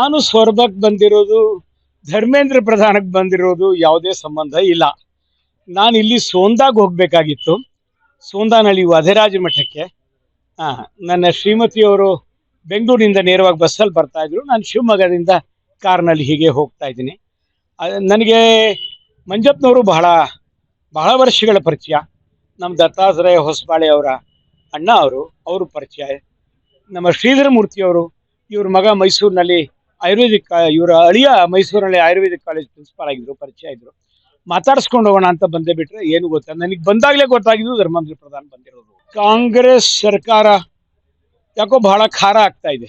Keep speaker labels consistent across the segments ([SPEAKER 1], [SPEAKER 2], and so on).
[SPEAKER 1] ನಾನು ಸ್ವರ್ಗಕ್ಕೆ ಬಂದಿರೋದು, ಧರ್ಮೇಂದ್ರ ಪ್ರಧಾನಕ್ಕೆ ಬಂದಿರೋದು ಯಾವುದೇ ಸಂಬಂಧ ಇಲ್ಲ. ನಾನು ಇಲ್ಲಿ ಸೋಂದಾಗ ಹೋಗಬೇಕಾಗಿತ್ತು. ಸೋಂದಾನಳ್ಳಿ ವಧೆರಾಜ ಮಠಕ್ಕೆ. ನನ್ನ ಶ್ರೀಮತಿಯವರು ಬೆಂಗಳೂರಿನಿಂದ ನೇರವಾಗಿ ಬಸ್ಸಲ್ಲಿ ಬರ್ತಾ ಇದ್ರು. ನಾನು ಶಿವಮೊಗ್ಗದಿಂದ ಕಾರ್ನಲ್ಲಿ ಹೀಗೆ ಹೋಗ್ತಾ ಇದ್ದೀನಿ. ನನಗೆ ಮಂಜಪ್ಪನವರು ಬಹಳ ಬಹಳ ವರ್ಷಗಳ ಪರಿಚಯ. ನಮ್ಮ ದತ್ತಾತ್ರೇಯ ಹೊಸಬಾಳೆ ಅವರ ಅಣ್ಣ ಅವರು ಅವರು ಪರಿಚಯ. ನಮ್ಮ ಶ್ರೀಧರ ಮೂರ್ತಿಯವರು ಇವ್ರ ಮಗ ಮೈಸೂರಿನಲ್ಲಿ ಆಯುರ್ವೇದಿಕ್ ಇವರ ಅಳಿಯ ಮೈಸೂರಲ್ಲಿ ಆಯುರ್ವೇದಿಕ್ ಕಾಲೇಜ್ ಪ್ರಿನ್ಸಿಪಾಲ್ ಆಗಿದ್ರು, ಪರಿಚಯ ಇದ್ರು. ಮಾತಾಡಿಸ್ಕೊಂಡು ಹೋಗೋಣ ಅಂತ ಬಂದೇ ಬಿಟ್ರೆ ಏನು ಗೊತ್ತಾ? ನನಗೆ ಬಂದಾಗಲೇ ಗೊತ್ತಾಗಿದ್ದು ಧರ್ಮೇಂದ್ರ ಪ್ರಧಾನ್ ಬಂದಿರೋದು. ಕಾಂಗ್ರೆಸ್ ಸರ್ಕಾರ ಯಾಕೋ ಬಹಳ ಖಾರ ಆಗ್ತಾ ಇದೆ.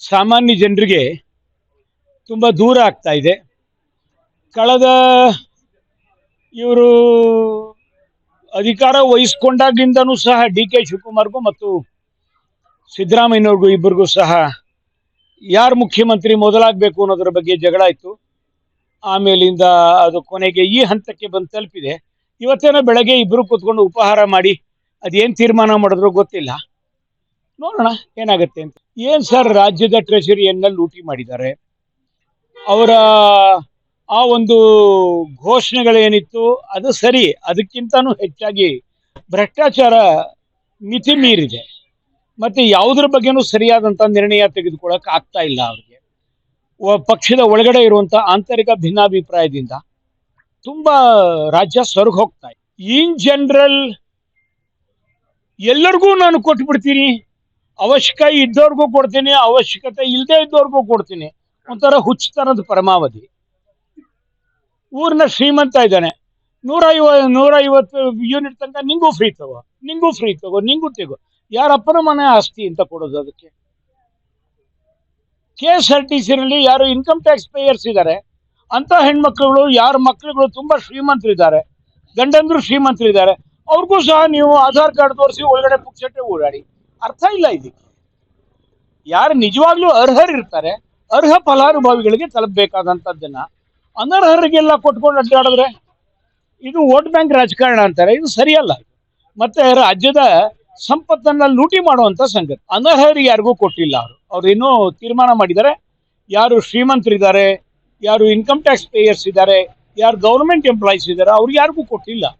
[SPEAKER 1] ಸಾಮಾನ್ಯ ಜನರಿಗೆ ತುಂಬ ದೂರ ಆಗ್ತಾ ಇದೆ. ಕಳೆದ ಇವರು ಅಧಿಕಾರ ವಹಿಸ್ಕೊಂಡಾಗಿಂದನೂ ಸಹ ಡಿ ಕೆ ಶಿವಕುಮಾರ್ಗೂ ಮತ್ತು ಸಿದ್ದರಾಮಯ್ಯನವ್ರಿಗೂ ಇಬ್ಬರಿಗೂ ಸಹ ಯಾರು ಮುಖ್ಯಮಂತ್ರಿ ಮೊದಲಾಗಬೇಕು ಅನ್ನೋದ್ರ ಬಗ್ಗೆ ಜಗಳ ಇತ್ತು ಆಮೇಲಿಂದ ಅದು ಕೊನೆಗೆ ಈ ಹಂತಕ್ಕೆ ಬಂದು ತಲುಪಿದೆ. ಇವತ್ತೇನೋ ಬೆಳಗ್ಗೆ ಇಬ್ಬರು ಕೂತ್ಕೊಂಡು ಉಪಹಾರ ಮಾಡಿ ಅದೇನು ತೀರ್ಮಾನ ಮಾಡಿದ್ರು ಗೊತ್ತಿಲ್ಲ. ನೋಡೋಣ ಏನಾಗುತ್ತೆ ಅಂತ. ಏನು ಸರ್ ರಾಜ್ಯದ ಟ್ರೆಷರಿಯನ್ನ ಲೂಟಿ ಮಾಡಿದ್ದಾರೆ? ಅವರ ಆ ಒಂದು ಘೋಷಣೆಗಳೇನಿತ್ತು ಅದು ಸರಿ, ಅದಕ್ಕಿಂತನೂ ಹೆಚ್ಚಾಗಿ ಭ್ರಷ್ಟಾಚಾರ ಮಿತಿ ಮೀರಿದೆ. ಮತ್ತೆ ಯಾವುದ್ರ ಬಗ್ಗೆನೂ ಸರಿಯಾದಂತ ನಿರ್ಣಯ ತೆಗೆದುಕೊಳ್ಳಕ್ ಆಗ್ತಾ ಇಲ್ಲ ಅವ್ರಿಗೆ. ಪಕ್ಷದ ಒಳಗಡೆ ಇರುವಂತ ಆಂತರಿಕ ಭಿನ್ನಾಭಿಪ್ರಾಯದಿಂದ ತುಂಬಾ ರಾಜ್ಯ ಸ್ವರ್ಗ ಹೋಗ್ತಾ ಇದೆ. ಇನ್ ಜನರಲ್ ಎಲ್ಲರಿಗೂ ನಾನು ಕೊಟ್ಬಿಡ್ತೀನಿ ಅವಶ್ಯಕ ಇದ್ದವ್ರಿಗೂ ಕೊಡ್ತೀನಿ, ಅವಶ್ಯಕತೆ ಇಲ್ಲದೆ ಇದ್ದವ್ರಿಗೂ ಕೊಡ್ತೀನಿ. ಒಂಥರ ಹುಚ್ಚತನದ ಪರಮಾವಧಿ. ಊರಿನ ಶ್ರೀಮಂತ ಇದ್ದಾನೆ. ನೂರ ಐವ ನೂರ ಐವತ್ತು ಯೂನಿಟ್ ತನಕ ನಿಂಗೂ ಫ್ರೀ ತಗೋ, ನಿಂಗೂ ಫ್ರೀ ತಗೋ, ನಿಂಗೂ ತಗೋ. ಯಾರ ಅಪ್ಪನ ಮನೆ ಆಸ್ತಿ ಅಂತ ಕೊಡೋದು ಅದಕ್ಕೆ? ಕೆ ಎಸ್ ಆರ್ ಟಿ ಸಿನಲ್ಲಿ ಯಾರು ಇನ್ಕಮ್ ಟ್ಯಾಕ್ಸ್ ಪೇಯರ್ಸ್ ಇದ್ದಾರೆ ಅಂತ ಹೆಣ್ಮಕ್ಳುಗಳು, ಯಾರ ಮಕ್ಳುಗಳು ತುಂಬಾ ಶ್ರೀಮಂತರಿದ್ದಾರೆ, ಗಂಡಂದ್ರು ಶ್ರೀಮಂತರಿದ್ದಾರೆ, ಅವ್ರಿಗೂ ಸಹ ನೀವು ಆಧಾರ್ ಕಾರ್ಡ್ ತೋರಿಸಿ ಒಳಗಡೆ ಪುಕ್ಸಟ್ಟೆ ಓಡಾಡಿ. ಅರ್ಥ ಇಲ್ಲ ಇದಕ್ಕೆ. ಯಾರು ನಿಜವಾಗ್ಲೂ ಅರ್ಹರಿರ್ತಾರೆ ಅರ್ಹ ಫಲಾನುಭವಿಗಳಿಗೆ ತಲುಪಬೇಕಾದಂಥದ್ದನ್ನ. ಅನರ್ಹರಿಗೆಲ್ಲ ಕೊಟ್ಕೊಂಡು ಅಡ್ಡಾಡಿದ್ರೆ, ಇದು ವೋಟ್ ಬ್ಯಾಂಕ್ ರಾಜಕಾರಣ ಅಂತಾರೆ, ಇದು ಸರಿಯಲ್ಲ. ಮತ್ತೆ ರಾಜ್ಯದ ಸಂಪತ್ತನ್ನ ಲೂಟಿ ಮಾಡುವಂತ ಸಂಗತಿ. ಅನರ್ಹರಿಗೆ ಯಾರಿಗೂ ಕೊಟ್ಟಿಲ್ಲ ಅವರು. ಅವ್ರು ಇನ್ನೂ ತೀರ್ಮಾನ ಮಾಡಿದ್ದಾರೆ. ಯಾರು ಶ್ರೀಮಂತರಿದ್ದಾರೆ, ಯಾರು ಇನ್ಕಮ್ ಟ್ಯಾಕ್ಸ್ ಪೇಯರ್ಸ್ ಇದ್ದಾರೆ, ಯಾರು ಗೌರ್ಮೆಂಟ್ ಎಂಪ್ಲಾಯೀಸ್ ಇದ್ದಾರೆ ಅವ್ರಿಗೆ ಯಾರಿಗೂ ಕೊಟ್ಟಿಲ್ಲ.